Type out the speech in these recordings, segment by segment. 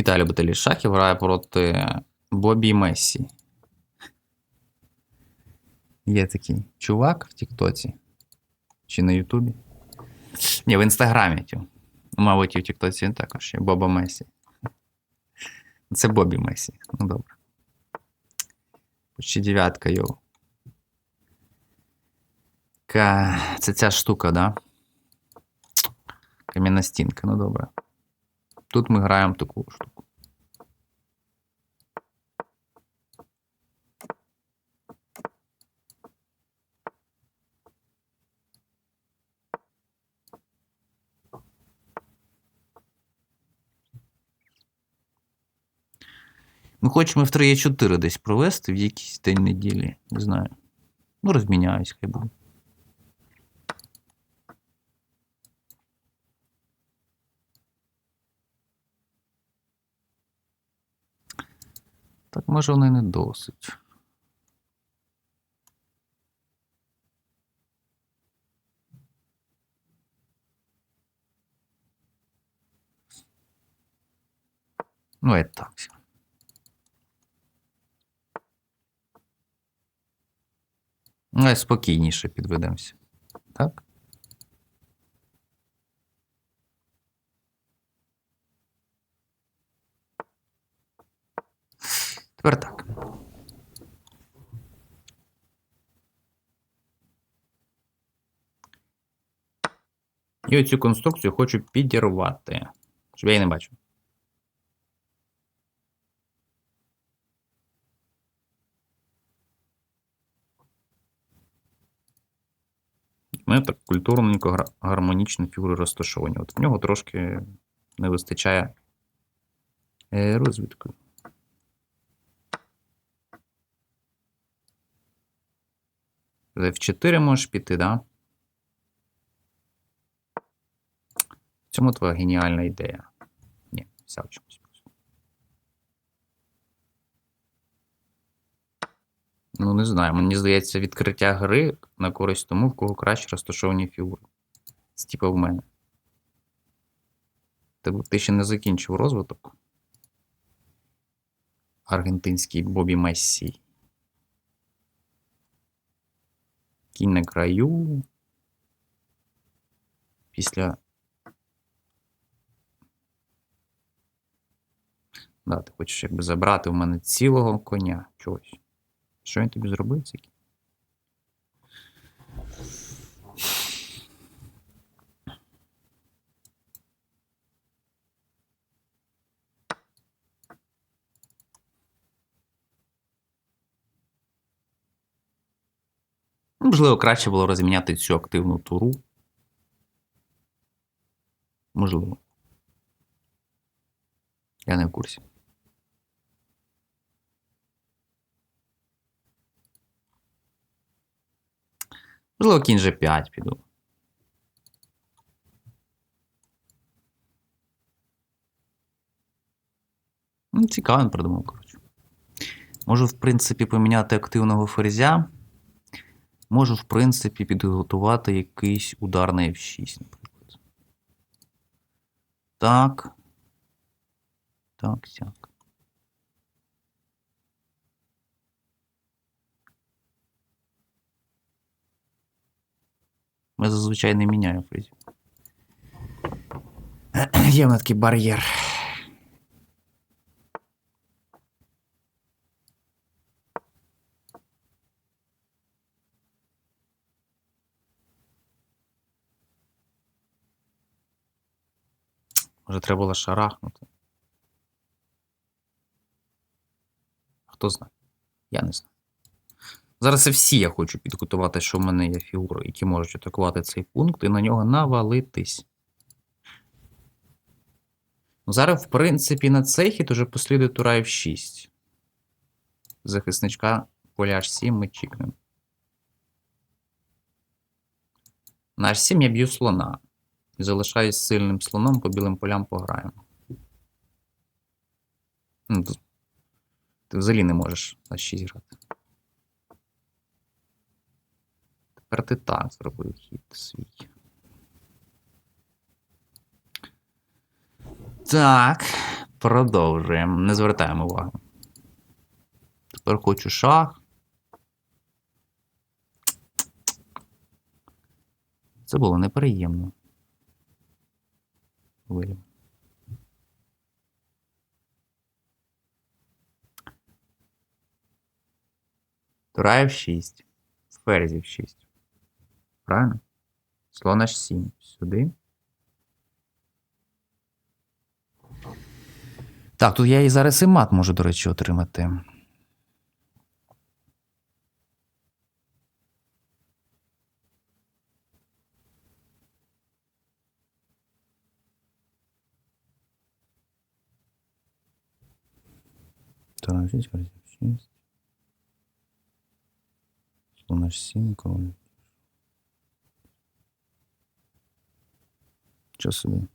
Віталій Баталій Шахів грає проти Бобі Мессі. Є такий чувак в Тіктоці. Чи на Ютубі? Ні, в Інстаграмі. Мабуть, і в Тіктоці також є. Боба Месі. Це Бобі Месі. Ну добре. Почти дев'ятка, йоу. Це ця штука, да? Кам'яна стінка, ну добре. Тут ми граємо таку штуку. Ми хочемо в 3Е4 десь провести в якийсь день неділі. Не знаю. Ну, розміняюсь, хай буде. Може, воно і не досить. Ну, і так. всё. Ну, спокійніше підведемося. Так? Тепер так. І оцю конструкцію хочу підірвати, щоб я її не бачив. Мене так культурненько гармонічні фігури розташовані. От в нього трошки не вистачає е, розвідки. Е, F4 можеш піти, да? В цьому твоя геніальна ідея. Ні, вся в чомусь. Ну, не знаю, мені здається, відкриття гри на користь тому, в кого краще розташовані фігури. Це типа в мене. Тобто ти ще не закінчив розвиток. Аргентинський Бобі Мессій. Кінь на краю. Після. Да, ти хочеш якби забрати в мене цілого коня чогось. Що він тобі зробив цей Можливо, краще було розміняти цю активну туру. Можливо. Я не в курсі. Можливо, кінь G5 піду. Ну, цікаво, він придумав, коротше. Можу, в принципі, поміняти активного ферзя. Можу, в принципі, підготувати якийсь удар на F6, наприклад. Так. Так, сяк. Ми зазвичай не міняємо фризів. Є в такий бар'єр. Може, треба було шарахнути. Хто знає? Я не знаю. Зараз всі я хочу підготувати, що в мене є фігури, які можуть атакувати цей пункт, і на нього навалитись. Ну, Зараз, в принципі, на цей хід уже послідує тура F6. Захисничка поля H7 ми чікнемо. На H7 я б'ю слона. Залишаюсь сильним слоном, по білим полям пограємо. Ну, ти взагалі не можеш на 6 грати. Тепер ти так зробив хід свій. Так. Продовжуємо. Не звертаємо уваги. Тепер хочу шах. Це було неприємно. Вирів. Тура F6. Ферзів 6. Правильно? Слон H7. Сюди. Так, тут я і зараз і мат можу, до речі, отримати. Тура H6, ферзь F6. Слон H7, король. Що собі?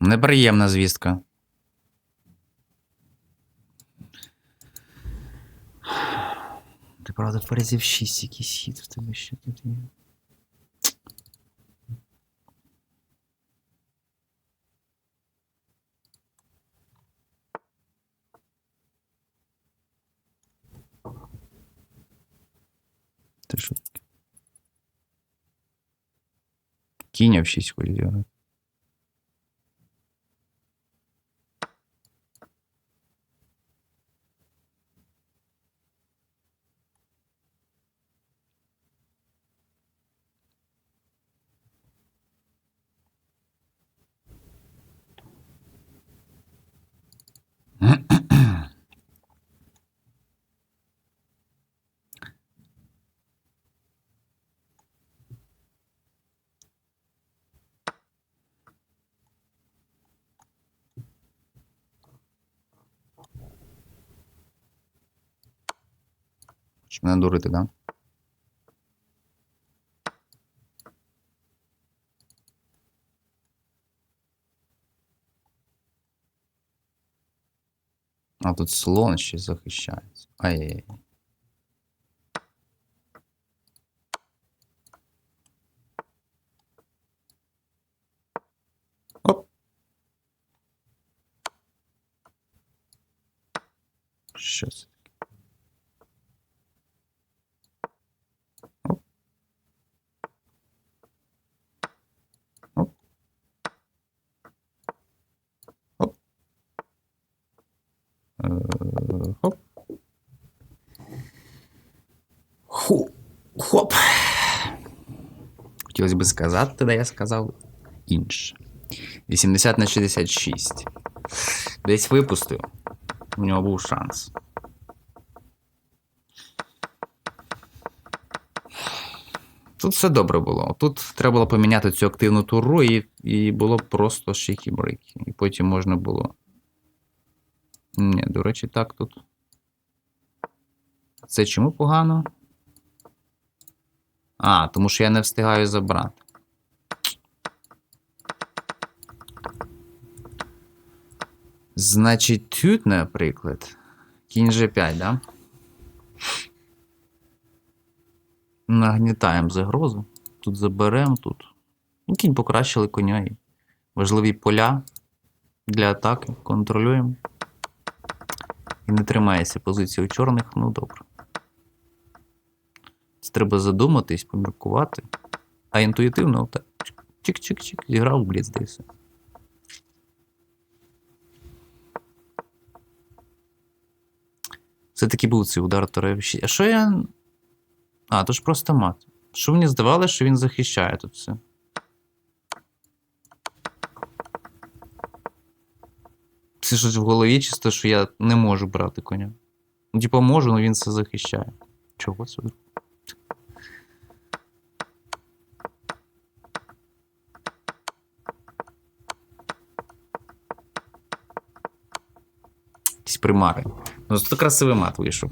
Неприємна звістка. Ти правда ферзів 6 якийсь хід в тебе ще тут є. Ти що Кинь вообще сегодня 6 хоче зіграти. Щоб мене дурити, да? А тут слон ще захищається. Ай-яй-яй. Оп. Що Хоп. Хотілося б сказати, де я сказав інше. 80 на 66. Десь випустив. У нього був шанс. Тут все добре було. Тут треба було поміняти цю активну туру, і, і було просто шики-брики. І потім можна було. Ні, до речі, так тут. Це чому погано? А, тому що я не встигаю забрати. Значить, тут, наприклад, кінь G5, да? Нагнітаємо загрозу. Тут заберемо, тут. Ну, кінь покращили коня. І важливі поля для атаки. Контролюємо. І не тримається позиція у чорних, ну добре. Це треба задуматись, поміркувати. А інтуїтивно так. Чик-чик-чик, зіграв бліц, де і все. Все-таки був цей удар 6 А що я. А, то ж просто мат. Що мені здавалося, що він захищає тут все. Це ж в голові чисто, що я не можу брати коня. Ну, типа можу, але він все захищає. Чого це? Примари. Ну, це красивий мат вийшов.